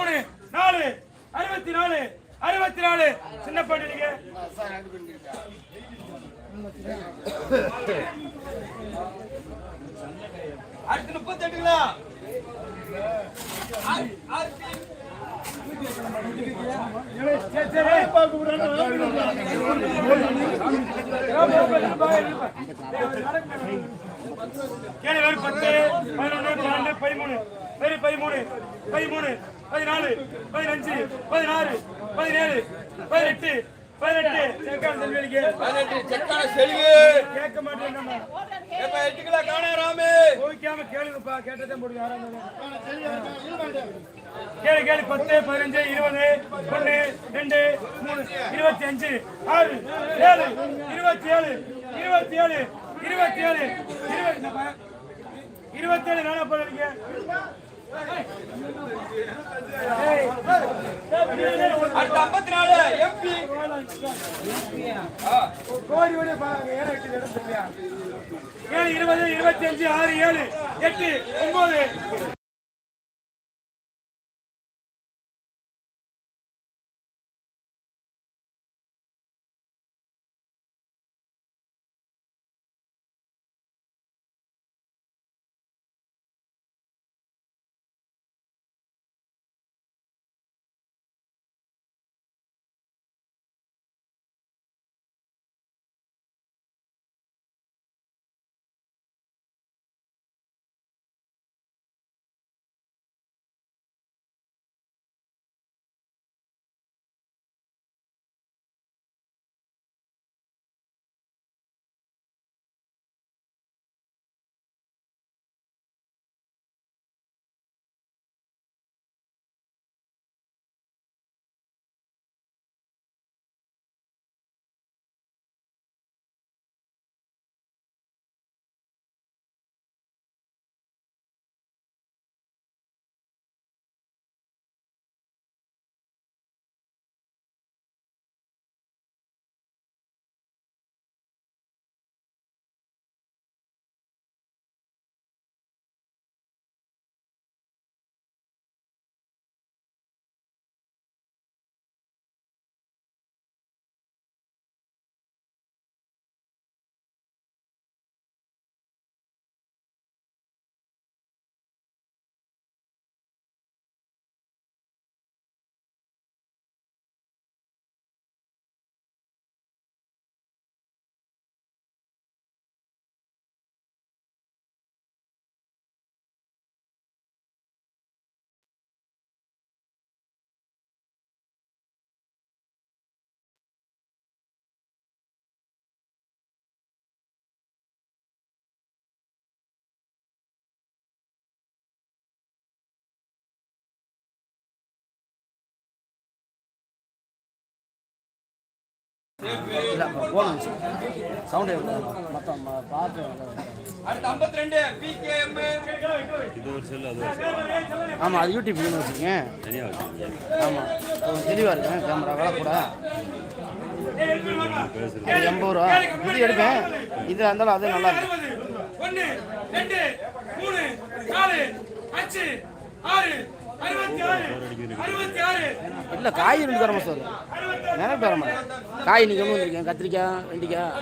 மூணு நாலு அறுபத்தி நாலு அறுபத்தி நாலு சின்ன பாட்டு அடுத்து முப்பத்தி எட்டுங்களா பதினொன்று பன்னெண்டு பதிமூணு. பதிமூணு பதிமூணு பதினாலு பதினஞ்சு பதினாறு பதினேழு பதினெட்டு பதினெட்டு. செக்கான செல்விக்கு பதினெட்டு செக்கான கேட்க மாட்டேன் நம்ம எப்ப எட்டு கிலோ காணாராமே கோவிக்காம கேளுங்கப்பா கேட்டதே போடுங்க யாராவது கேளு கேளு பத்து பதினஞ்சு இருபது ஒண்ணு ரெண்டு மூணு இருபத்தி அஞ்சு ஆறு ஏழு இருபத்தி ஏழு இருபத்தி ஏழு இருபத்தி ஏழு இருபத்தி இருபத்தி ஏழு நானா அடுத்த ஐம்பத்தி நாலு எம்பி கோடி கோடி ஏழு எட்டு ஏழு இருபது இருபத்தி அஞ்சு ஆறு ஏழு எட்டு ஒன்பது இல்லை போகணும் சவுண்டு மொத்தம் பார்த்து ஆமாம் அது யூடியூப் வச்சுக்கங்க ஆமாம் தெளிவாக இருக்கேன் கேமரா வேலை கூட எண்பது ரூபா. இது எடுப்பேன் இது இருந்தாலும் அது நல்லா இருக்கு. அறுபது ஒன்னு ரெண்டு மூணு நாலு அஞ்சு ஆறு இல்லை காய் ரெண்டு தரமா சார். நினைப்பு தரமா. காய் இன்னைக்கு ஒன்று வந்திருக்கேன் கத்திரிக்காய் வெண்டிக்காய்.